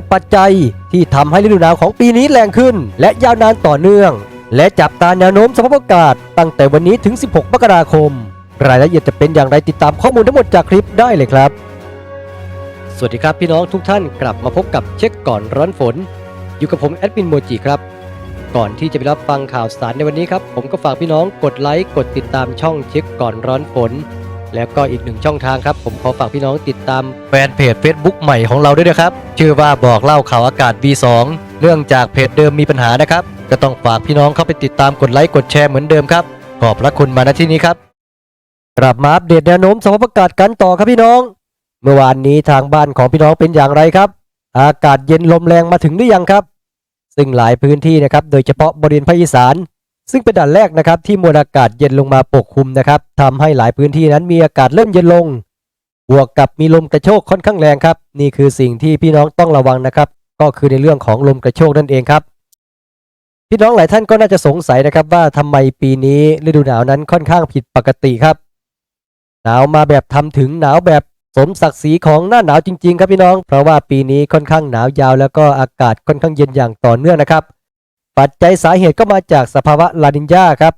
ดปัจจัยที่ทำให้ฤดูหนาวของปีนี้แรงขึ้น และยาวนานต่อเนื่อง และจับตาแนวโน้มสภาพอากาศ ตั้งแต่วันนี้ถึง 16 มกราคม รายละเอียดจะเป็นอย่างไรติดตามข้อมูลทั้งหมดจากคลิปได้เลยครับ สวัสดีครับพี่น้องทุกท่านกลับมาพบกับเช็คก่อนร้อนฝน อยู่กับผมแอดมินโมจิครับก่อนที่จะไปรับฟังข่าวสารในวันนี้ครับ ผมก็ฝากพี่น้องกดไลค์กดติดตามช่องเช็คก่อนร้อนฝน แล้วก็อีกหนึ่งช่องทางครับ ผมขอฝากพี่น้องติดตามแฟนเพจ Facebook ใหม่ของเราด้วยนะครับ ชื่อว่าบอกเล่าข่าวอากาศ V2 เนื่องจากเพจเดิมมีปัญหานะครับ ก็ต้องฝากพี่น้องเข้าไปติดตามกดไลค์กดแชร์เหมือนเดิมครับ ขอบพระคุณมาณที่นี้ครับกลับมาอัปเดตแนวโน้มสภาพอากาศกันต่อครับพี่น้อง เมื่อวานนี้ทางบ้านของพี่น้องเป็นอย่างไรครับ อากาศเย็นลมแรงมาถึงหรือยังครับ ซึ่งหลายพื้นที่นะครับ โดยเฉพาะบริเวณภาคอีสาน ซึ่งเป็นด่านแรกนะครับที่มวลอากาศเย็นลงมาปกคลุมนะครับทำให้หลายพื้นที่นั้นมีอากาศเริ่มเย็นลง บวกกับมีลมกระโชกค่อนข้างแรงครับ นี่คือสิ่งที่พี่น้องต้องระวังนะครับ ก็คือในเรื่องของลมกระโชกนั่นเองครับ พี่น้องหลายท่านก็น่าจะสงสัยนะครับว่าทำไมปีนี้ฤดูหนาวนั้นค่อนข้างผิดปกติครับ หนาวมาแบบทำถึงหนาวแบบสมศักดิ์ศรีของหน้าหนาวจริง ๆ ครับพี่น้อง เพราะว่าปีนี้ค่อนข้างหนาวยาว แล้วก็อากาศค่อนข้างเย็นอย่างต่อเนื่องนะครับ ปัจจัยสาเหตุก็มาจากสภาวะลานินยาครับ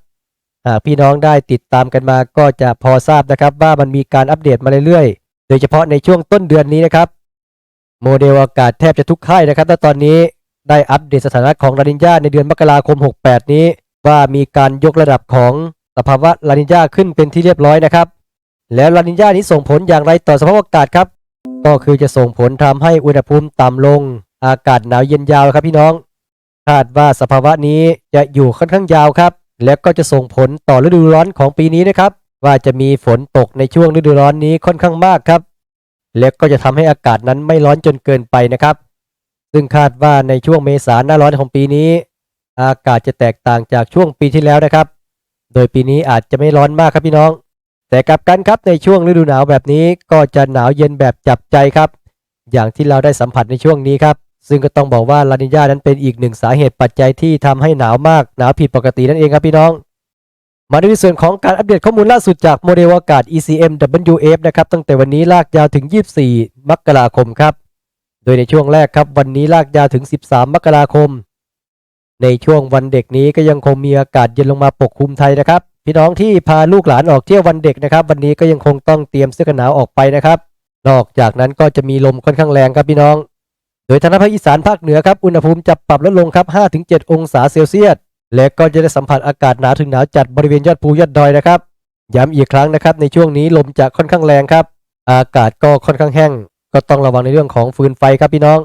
หากพี่น้องได้ติดตามกันมาก็จะพอทราบนะครับ ว่ามันมีการอัปเดตมาเรื่อยๆ โดยเฉพาะในช่วงต้นเดือนนี้นะครับ โมเดลอากาศแทบจะทุกค่ายนะครับและตอนนี้ได้อัปเดตสถานะของลานินยาในเดือนมกราคม 68 นี้ ว่ามีการยกระดับของสภาวะลานินยาขึ้นเป็นที่เรียบร้อยนะครับ แล้วลานินยานี้ส่งผลอย่างไรต่อสภาพอากาศครับ ก็คือจะส่งผลทำให้อุณหภูมิต่ำลง อากาศหนาวเย็นยาวครับพี่น้อง คาดว่าสภาวะนี้จะอยู่ค่อนข้างยาวครับ แล้วก็จะส่งผลต่อฤดูร้อนของปีนี้นะครับ ว่าจะมีฝนตกในช่วงฤดูร้อนนี้ค่อนข้างมากครับ แล้วก็จะทำให้อากาศนั้นไม่ร้อนจนเกินไปนะครับ ซึ่งคาดว่าในช่วงเมษาหน้าร้อนของปีนี้ อากาศจะแตกต่างจากช่วงปีที่แล้วนะครับ โดยปีนี้อาจจะไม่ร้อนมากครับพี่น้อง แต่กลับกันครับในช่วงฤดูหนาวแบบนี้ก็จะหนาวเย็นแบบจับใจครับ อย่างที่เราได้สัมผัสในช่วงนี้ครับ ซึ่งก็ต้องบอกว่าลานิญานั้นเป็นอีกหนึ่งสาเหตุปัจจัยที่ทำให้หนาวมากหนาวผิดปกตินั่นเองครับพี่น้อง มาดูในส่วนของการอัปเดตข้อมูลล่าสุดจากโมเดลอากาศ ECM WF นะครับตั้งแต่วันนี้ลากยาวถึง 24 มกราคมครับ โดยในช่วงแรกครับวันนี้ลากยาวถึง 13 มกราคม ในช่วงวันเด็กนี้ก็ยังคงมีอากาศเย็นลงมาปกคลุมไทยนะครับพี่น้องที่พาลูกหลานออกเที่ยววันเด็กนะครับ วันนี้ก็ยังคงต้องเตรียมเสื้อกันหนาวออกไปนะครับ นอกจากนั้นก็จะมีลมค่อนข้างแรงครับพี่น้อง โดยทางภาคอีสานภาคเหนือครับอุณหภูมิจะปรับลดลงครับ 5-7 องศาเซลเซียส และก็จะได้สัมผัสอากาศหนาวถึงหนาวจัดบริเวณยอดภูยอดดอยนะครับ ย้ำอีกครั้งนะครับในช่วงนี้ลมจะค่อนข้างแรงครับ อากาศก็ค่อนข้างแห้ง ก็ต้องระวังในเรื่องของฟืนไฟครับพี่น้อง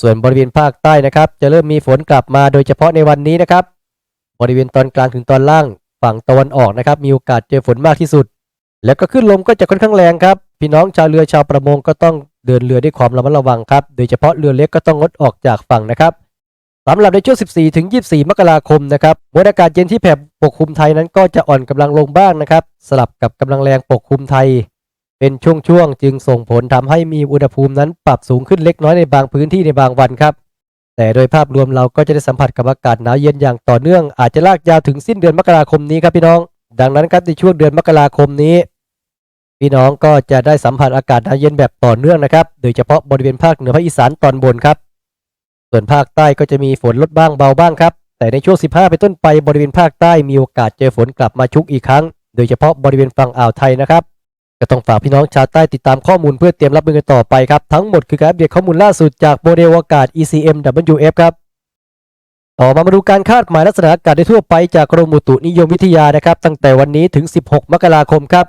ส่วนบริเวณภาคใต้นะครับ จะเริ่มมีฝนกลับมาโดยเฉพาะในวันนี้นะครับ บริเวณตอนกลางถึงตอนล่าง ฝั่งตะวันออกนะครับมีโอกาสเจอฝนมากที่สุด แล้วก็ขึ้นลมก็จะค่อนข้างแรงครับ พี่น้องชาวเรือชาวประมงก็ต้องเดินเรือด้วยความระมัดระวังครับ โดยเฉพาะเรือเล็กก็ต้องงดออกจากฝั่งนะครับสำหรับในช่วง 14 ถึง 24 มกราคมนะครับมวลอากาศเย็นที่แผ่ปกคลุมไทยนั้นก็จะอ่อนกำลังลงบ้างนะครับ สลับกับกำลังแรงปกคลุมไทย เป็นช่วงๆ จึงส่งผลทำให้มีอุณหภูมินั้นปรับสูงขึ้นเล็กน้อยในบางพื้นที่ในบางวันครับ แต่โดยภาพรวมเราก็จะได้สัมผัสกับอากาศหนาวเย็นอย่างต่อเนื่องอาจจะลากยาวถึงสิ้นเดือนมกราคมนี้ครับพี่น้อง ดังนั้นครับในช่วงเดือนมกราคมนี้ พี่น้องก็จะได้สัมผัสอากาศหนาวเย็นแบบต่อเนื่องนะครับ โดยเฉพาะบริเวณภาคเหนือภาคอีสานตอนบนครับ ส่วนภาคใต้ก็จะมีฝนลดบ้างเบาบ้างครับ แต่ในช่วง 15เป็นต้นไปบริเวณภาคใต้มีโอกาสเจอฝนกลับมาชุกอีกครั้ง โดยเฉพาะบริเวณฝั่งอ่าวไทยนะครับ ก็ต้องฝากพี่น้องชาวใต้ติดตามข้อมูลเพื่อเตรียมรับมือกันต่อไปครับ ทั้งหมดคือการอัปเดตข้อมูลล่าสุดจากโมเดลอากาศ ECM WF ครับ ต่อมามาดูการคาดหมายลักษณะอากาศได้ทั่วไปจากกรมอุตุนิยมวิทยานะครับ ตั้งแต่วันนี้ถึง 16 มกราคมครับ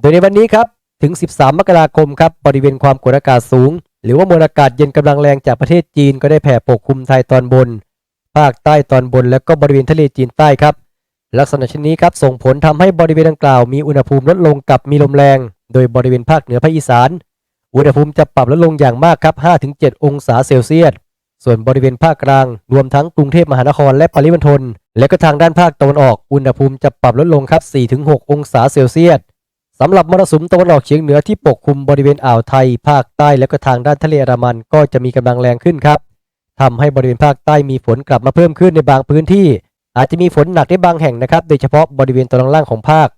โดยในวันนี้ครับถึง 13 มกราคมครับบริเวณความกดอากาศสูง หรือว่ามวลอากาศเย็นกำลังแรงจากประเทศจีนก็ได้แผ่ปกคลุมไทยตอนบน ภาคใต้ตอนบน และก็บริเวณทะเลจีนใต้ครับ ลักษณะเช่นนี้ครับส่งผลทำให้บริเวณดังกล่าวมีอุณหภูมิลดลงกับมีลมแรง โดยบริเวณภาคเหนือภาคอีสาน อุณหภูมิจะปรับลดลงอย่างมากครับ 5-7 องศาเซลเซียส ส่วนบริเวณภาคกลาง รวมทั้งกรุงเทพมหานครและปริมณฑลและก็ทางด้านภาคตะวันออก อุณหภูมิจะปรับลดลงครับ 4-6 องศาเซลเซียส สำหรับมรสุมตะวันออกเฉียงเหนือที่ปกคลุมบริเวณอ่าวไทย ภาคใต้และก็ทางด้านทะเลอันดามันก็จะมีกำลังแรงขึ้นครับทำให้บริเวณภาคใต้มีฝนกลับมาเพิ่มขึ้นในบางพื้นที่ อาจจะมีฝนหนักในบางแห่งนะครับ โดยเฉพาะบริเวณตอนล่างของภาค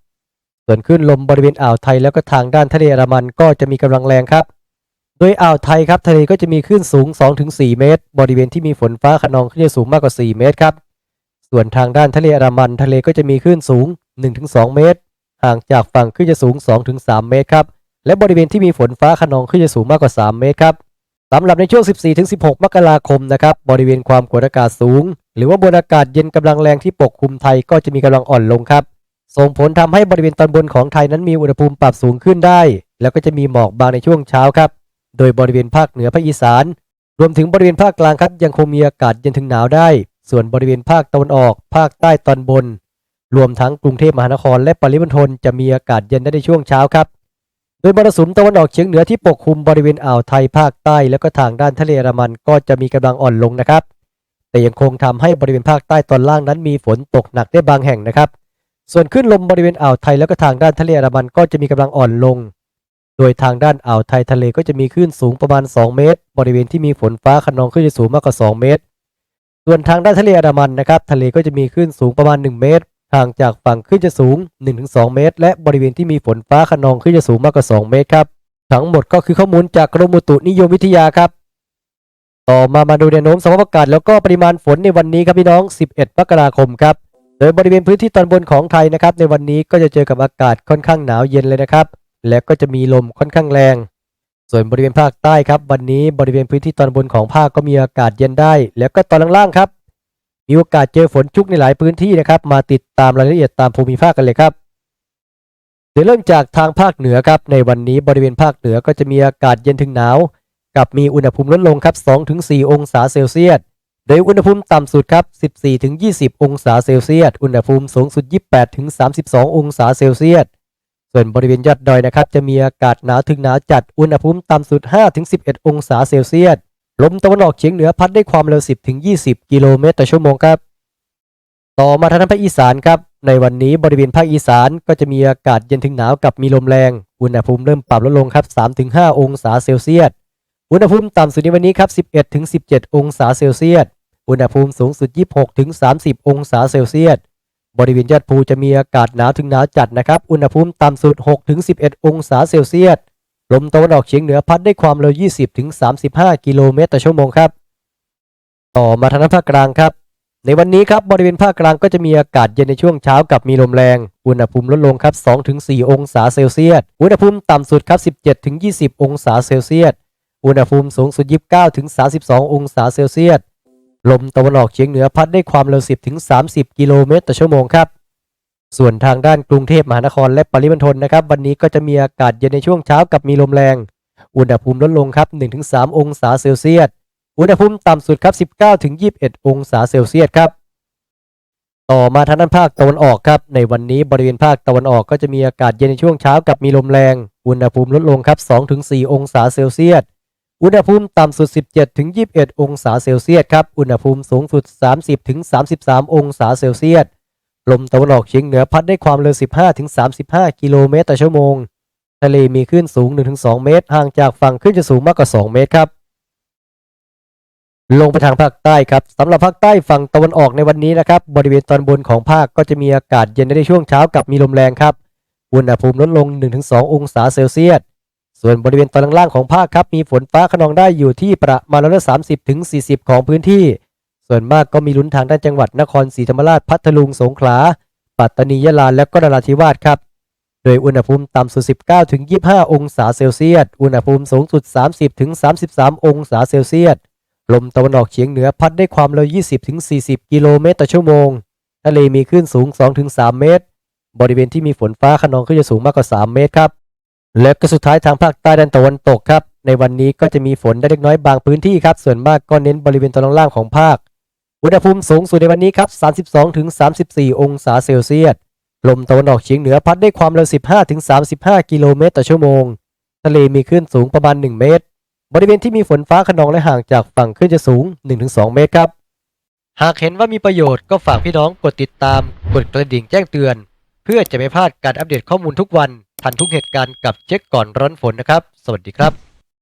ส่วนขึ้นลมบริเวณอ่าวไทยแล้วก็ทางด้านทะเลอันดามันก็จะมีกำลังแรงครับ โดยอ่าวไทยครับทะเลก็จะมีคลื่นสูง 2-4 เมตร บริเวณที่มีฝนฟ้าขนองคลื่นจะสูงมากกว่า 4 เมตรครับ ส่วนทางด้านทะเลอันดามัน ทะเลก็จะมีคลื่นสูง 1-2 เมตร ห่างจากฝั่งคลื่นจะสูง 2-3 เมตรครับ และบริเวณที่มีฝนฟ้าขนองคลื่นจะสูงมากกว่า 3 เมตรครับสำหรับในช่วง 14-16 มกราคมนะครับบริเวณความกดอากาศสูง หรือว่าบนอากาศเย็นกำลังแรงที่ปกคลุมไทยก็จะมีกำลังอ่อนลงครับ ส่งผลทำให้บริเวณตอนบนของไทยนั้นมีอุณหภูมิปรับสูงขึ้นได้ แล้วก็จะมีหมอกบางในช่วงเช้าครับ โดยบริเวณภาคเหนือภาคอีสาน รวมถึงบริเวณภาคกลางครับยังคงมีอากาศเย็นถึงหนาวได้ ส่วนบริเวณภาคตะวันออก ภาคใต้ตอนบน รวมทั้งกรุงเทพมหานครและปริมณฑลจะมีอากาศเย็นได้ในช่วงเช้าครับ โดยมรสุมตะวันออกเฉียงเหนือที่ปกคลุมบริเวณอ่าวไทยภาคใต้ แล้วก็ทางด้านทะเลอันดามันก็จะมีกำลังอ่อนลงนะครับ แต่ยังคงทำให้บริเวณภาคใต้ตอนล่างนั้นมีฝนตกหนักได้บางแห่งนะครับ ส่วนขึ้นลมบริเวณอ่าวไทยแล้วก็ทางด้านทะเลอันดามันก็จะมีกำลังอ่อนลง โดยทางด้านอ่าวไทยทะเลก็จะมีคลื่นสูงประมาณ 2 เมตร บริเวณที่มีฝนฟ้าขนองคลื่นจะสูงมากกว่า 2 เมตร ส่วนทางด้านทะเลอันดามันนะครับ ทะเลก็จะมีคลื่นสูงประมาณ 1 เมตร ห่างจากฝั่งคลื่นจะสูง 1-2 เมตร และบริเวณที่มีฝนฟ้าขนองคลื่นจะสูงมากกว่า 2 เมตรครับ ทั้งหมดก็คือข้อมูลจากกรมอุตุนิยมวิทยาครับ ต่อมามาดูแนวโน้มสภาพอากาศแล้วก็ปริมาณฝนในวันนี้ครับพี่น้อง 11 มกราคมครับ โดยบริเวณพื้นที่ตอนบนของไทยนะครับ ในวันนี้ก็จะเจอกับอากาศค่อนข้างหนาวเย็นเลยนะครับ และก็จะมีลมค่อนข้างแรง ส่วนบริเวณภาคใต้ครับ วันนี้บริเวณพื้นที่ตอนบนของภาคก็มีอากาศเย็นได้ แล้วก็ตอนล่างๆครับ มีโอกาสเจอฝนชุกในหลายพื้นที่นะครับ มาติดตามรายละเอียดตามภูมิภาคกันเลยครับ เดี๋ยวเริ่มจากทางภาคเหนือครับ ในวันนี้บริเวณภาคเหนือก็จะมีอากาศเย็นถึงหนาว กับมีอุณหภูมิลดลงครับ 2-4 องศาเซลเซียส โดยอุณหภูมิต่ำสุดครับ 14-20 องศาเซลเซียส อุณหภูมิสูงสุด 28-32 องศาเซลเซียส ส่วนบริเวณยอดดอยนะครับจะมีอากาศหนาวถึงหนาวจัด อุณหภูมิต่ำสุด 5-11 องศาเซลเซียส ลมตะวันออกเฉียงเหนือพัดได้ความเร็ว 10-20 กิโลเมตรต่อชั่วโมงครับ ต่อมาทางภาคอีสานครับ ในวันนี้บริเวณภาคอีสานก็จะมีอากาศเย็นถึงหนาวกับมีลมแรง อุณหภูมิเริ่มปรับลดลงครับ 3-5 องศาเซลเซียส อุณหภูมิต่ำสุดในวันนี้ครับ 11-17 องศาเซลเซียส อุณหภูมิสูงสุด 26-30 องศาเซลเซียส บริเวณยอดภูจะมีอากาศหนาวถึงหนาวจัดนะครับ อุณหภูมิต่ำสุด 6-11 องศาเซลเซียส ลมตะวันออกเฉียงเหนือพัดได้ความเร็ว 20-35 กิโลเมตรต่อชั่วโมงครับ ต่อมาทางด้านภาคกลางครับ ในวันนี้ครับบริเวณภาคกลางก็จะมีอากาศเย็นในช่วงเช้ากับมีลมแรง อุณหภูมิลดลงครับ 2-4 องศาเซลเซียส อุณหภูมิต่ำสุดครับ 17-20 องศาเซลเซียส อุณหภูมิสูงสุด 29-32 องศาเซลเซียส ลมตะวันออกเฉียงเหนือพัดได้ความเร็ว 10-30 กิโลเมตรต่อชั่วโมงครับ ส่วนทางด้านกรุงเทพมหานครและปริมณฑลนะครับ วันนี้ก็จะมีอากาศเย็นในช่วงเช้ากับมีลมแรง อุณหภูมิลดลงครับ 1-3 องศาเซลเซียส อุณหภูมิต่ำสุดครับ 19-21 องศาเซลเซียสครับ ต่อมาทางด้านภาคตะวันออกครับ ในวันนี้บริเวณภาคตะวันออกก็จะมีอากาศเย็นในช่วงเช้ากับมีลมแรง อุณหภูมิลดลงครับ 2-4 องศาเซลเซียส อุณหภูมิต่ำสุด 17-21 องศาเซลเซียสครับ อุณหภูมิสูงสุด 30-33 องศาเซลเซียส ลมตะวันออกเฉียงเหนือพัดได้ความเร็ว 15-35 กิโลเมตรต่อชั่วโมง ทะเลมีคลื่นสูง 1-2 เมตร ห่างจากฝั่งคลื่นจะสูงมากกว่า 2 เมตรครับ ลงไปทางภาคใต้ครับสำหรับภาคใต้ฝั่งตะวันออกในวันนี้นะครับ บริเวณตอนบนของภาคก็จะมีอากาศเย็นในช่วงเช้ากับมีลมแรงครับอุณหภูมิลดลง 1-2 องศาเซลเซียส ส่วนบริเวณตอนล่างๆของภาคครับมีฝนฟ้าขนองได้อยู่ที่ประมาณร้อยละ30ถึง40ของพื้นที่ ส่วนมากก็มีลุ้นทางด้านจังหวัดนครศรีธรรมราชพัทลุงสงขลา ปัตตานียะลาและก็นราธิวาสครับ โดยอุณหภูมิต่ำสุด 19ถึง25 องศาเซลเซียส อุณหภูมิสูงสุด 30ถึง33 องศาเซลเซียส ลมตะวันออกเฉียงเหนือพัดได้ความเร็ว 20ถึง40 กิโลเมตรต่อชั่วโมง ทะเลมีคลื่นสูง 2 ถึง 3 เมตร บริเวณที่มีฝนฟ้าขนองก็จะสูงมากกว่า 3 เมตรครับ และก็สุดท้ายทางภาคใต้ด้านตะวันตกครับ ในวันนี้ก็จะมีฝนได้เล็กน้อยบางพื้นที่ครับ ส่วนมากก็เน้นบริเวณตอนล่างของภาค อุณหภูมิสูงสุดในวันนี้ครับ 32-34 องศาเซลเซียส ลมตะวันออกเฉียงเหนือพัดได้ความเร็ว 15-35 กิโลเมตรต่อชั่วโมง ทะเลมีคลื่นสูงประมาณ 1 เมตร บริเวณที่มีฝนฟ้าขนองและห่างจากฝั่งคลื่นจะสูง 1-2 เมตรครับ หากเห็นว่ามีประโยชน์ก็ฝากพี่น้องกดติดตาม กดกระดิ่งแจ้งเตือน เพื่อจะไม่พลาดการอัปเดตข้อมูลทุกวัน ทันทุกเหตุการณ์กับเช็คก่อนร้อนฝนนะครับ สวัสดีครับ